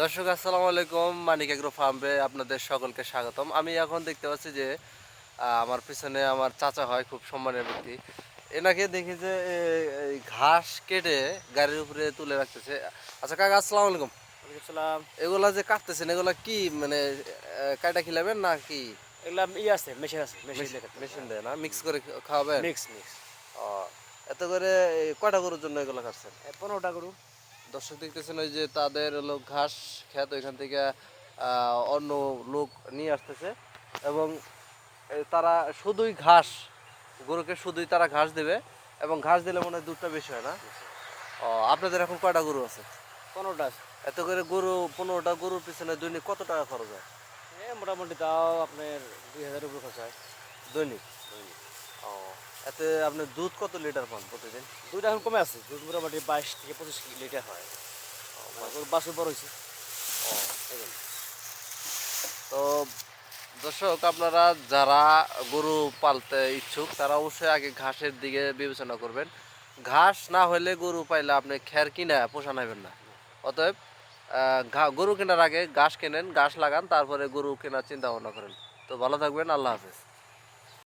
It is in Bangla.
দর্শক আসসালামু আলাইকুম। মানিক এগ্রো ফার্মে আপনাদের সকলকে স্বাগতম। আমি এখন দেখতে পাচ্ছি যে আমার পিছনে আমার চাচা হয় খুব সম্মানের ব্যক্তি। এনাকে দেখি যে এই ঘাস কেটে গাড়ির উপরে তুলে রাখতেছে। আচ্ছা কাকা আসসালামু আলাইকুম। এগুলা যে কাটতেছেন এগুলা কি মানে কাটা খিলাবেন না কি এগুলা ই আছে মেশিন আছে মেশিন দেয় না? মিক্স করে খাওয়াবেন? Mix mix. ও, এত করে কয়টা গরুর জন্য এগুলো কাটছেন? পনেরোটা গরু। দর্শক দেখতেছেন ওই যে তাদের হলো ঘাস খেত ওইখান থেকে অন্য লোক নিয়ে আসতেছে। এবং তারা শুধুই ঘাস গরুকে শুধুই তারা ঘাস দেবে। এবং ঘাস দিলে মনে হয় দুধটা বেশি হয় না? ও আপনাদের এখন কয়টা গরু আছে? পনেরোটা আছে। এত করে গরু পনেরোটা গরুর পিছনে দৈনিক কত টাকা খরচ হয়? এ মোটামুটি তাও আপনার দুই হাজার উপরে খরচ হয়। দৈনিক? দৈনিক। ও এতে আপনি দুধ কত লিটার পান প্রতিদিন? দুইটা এখন কমে আছে দুধ মোটামুটি বাইশ থেকে পঁচিশ লিটার হয়। মানে বড় হয়েছে। ও, তো দর্শক আপনারা যারা গরু পালতে ইচ্ছুক তারা অবশ্যই আগে ঘাসের দিকে বিবেচনা করবেন। ঘাস না হলে গরু পাইলে আপনি খ্যার কিনা পোষা নেবেন না। অতএব গরু কেনার আগে ঘাস কেনেন ঘাস লাগান তারপরে গরু কেনার চিন্তা ভাবনা করেন। তো ভালো থাকবেন আল্লাহ হাফেজ।